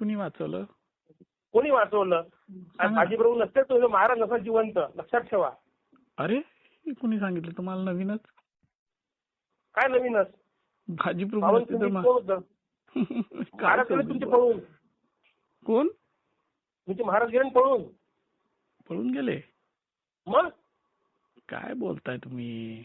कुणी वाचवलं? कोणी वाचवलं. बाजीप्रभू नसते तो महाराज नसा जिवंत. लक्षात ठेवा. अरे कुणी सांगितलं? तुम्हाला नवीनच? काय नवीनच? पळून. कोण? तुमचे महाराज गेले ना पळून. पळून गेले? मग? काय बोलताय तुम्ही?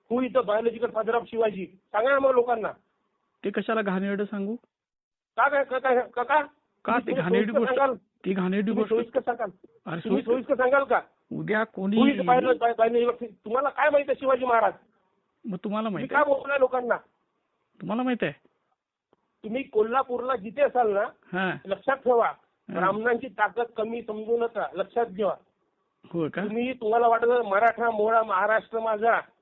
who is the biological father of Shivaji. सांगा ना मग लोकांना. ते कशाला घाणेरडं सांगू? का काय का काय का का? ते घाणेरडी गोष्ट सांगाल. ती घाणेरडी तुम्ही गोष्ट सोयीस्कर सांगाल. अरे तुम्ही सोयीस्कर- सोयीस्कर सांगाल का? उद्या कोणी तुम्हाला काय माहिती शिवाजी महाराज? मग तुम्हाला तुम्ही माहीत काय आहे? बोलताय लोकांना? तुम्हाला माहीत आहे? तुम्ही कोल्हापूरला जिथे असाल ना हा. लक्षात ठेवा. ब्राह्मणांची ताकद कमी समजू नका लक्षात घ्या हो का? तुम्ही तुम्हाला वाटत मराठा मोळा महाराष्ट्र माझा.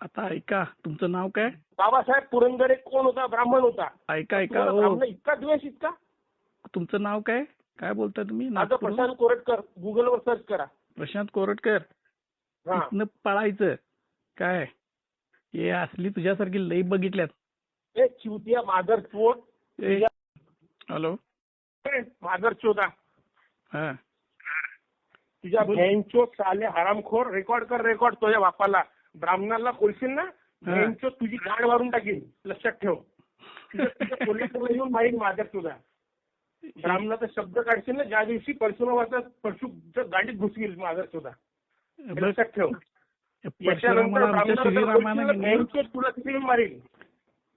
आता ऐका तुमचं नाव काय? बाबासाहेब पुरंदरे कोण होता? ब्राह्मण होता. ऐका ऐका तुम्हाला हो. ब्राह्मण इतका द्वेष इतका? तुमचं नाव काय? काय बोलताय तुम्ही? माझं नागपूरहून? प्रशांत कोरटकर. गुगलवर सर्च करा. प्रशांत कोरटकर? हा. इथनं पळायचं. काय? हे असली तुझ्यासारखी लई बघितल्यात. ए चिवतिया मादर चोट ए, हॅलो. मादर चोदा हा. तुझ्या बोल. भ्यांचो साले हरामखोर रेकॉर्ड कर रेकॉर्ड तुझ्या बापाला. ब्राह्मणाला बोलशील ना. भ्यांचो तुझी गाड मारून टाकील लक्षात ठेव. कोल्हापूरला येऊन माहीत मादर तुझा ब्राह्मणाचा शब्द काढशील ना ज्या दिवशी परशुरामाचा परशु गाडीत घुसतील मादर तुझा लक्षात ठेव. तुला तिथे येऊन मारेल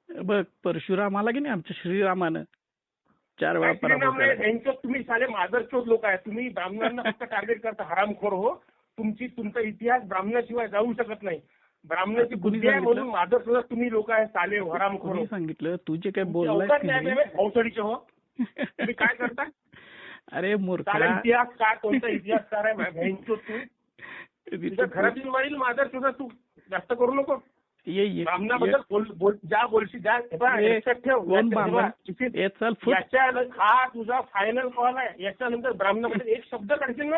बघ परशुरामाला की नाही? आमच्या श्रीरामानं. चार वेळा तुम्ही साले मादर चोट लोक आहे तुम्ही ब्राह्मणांना फक्त टार्गेट करता. हरामखोर हो. तुमची तुमचा इतिहास ब्राह्मणाशिवाय जाऊ शकत नाही. ब्राह्मणाची बुद्धी आहे? म्हणून मादर सुद्धा तुम्ही लोक आहे साले कोणी हो. सांगितलं तू जे काय तुमची बोललाय अवकाश की नाही. नाही बे, भोसडीचे हो. तुम्ही काय करता? अरे इतिहास काय कोणता इतिहासकार आहे? तुझ्या घरात येऊन मारील मादर सुद्धा तू. जास्त करू नको. ये ये. ब्राह्मणाबद्दल ज्या बोलशी ज्या ठेव. याच्या- हे तुझा फायनल कॉल आहे. याच्यानंतर ब्राह्मणाबद्दल एक शब्द काढशील ना?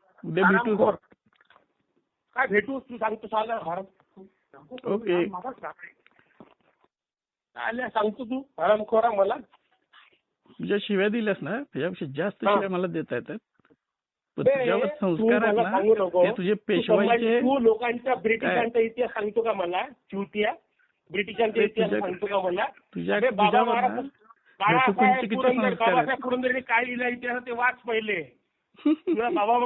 उद्या भेटू. काय भेटू? तू सांगतो साल्या हराम ओके. साल्या सांगतो तू. हरामखोरा मला. तुझ्या शिव्या दिल्यास ना? त्याच्यापेक्षा जास्त. शिव्या मला देता येतात. तुझ्यावर संस्कार आहेत. ना तुझे पेशवाईचे तू लोकांच्या ब्रिटिशांचा इतिहास सांगतो का मला? चिवतिया ब्रिटिशांचा इतिहास सांगतो का मला? तुझ्या बाळासाहेब पुरंदर. बाबासाहेब पुरंदरेने काय लिहिलं इतिहास ते वाच पहिले. तुला बाबा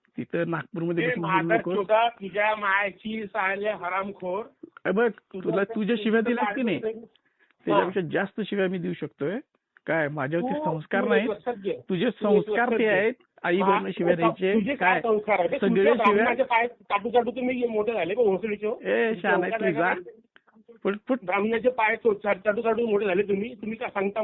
तिथं नागपूरमध्ये ते बसून बोलू माझा नकोस. सुद्धा तुझ्या मायाची साल्या हरामखोर. बघ तुला तुझ्या शिव्या दिल्यास की नाही? त्याच्यापेक्षा जास्त शिव्या मी देऊ शकतोय. काय माझ्यावरती संस्कार नाही. तुझे संस्कार ते. आहेत. आई वडील शिव्या द्यायचे. काय सगळे शिव्या पाय मोठे झाले हो? ए संस्कार आहे तुझा फुट ब्राह्मणाचे पाय चाटू चाटू मोठे झाले. तुम्ही तुम्ही काय सांगता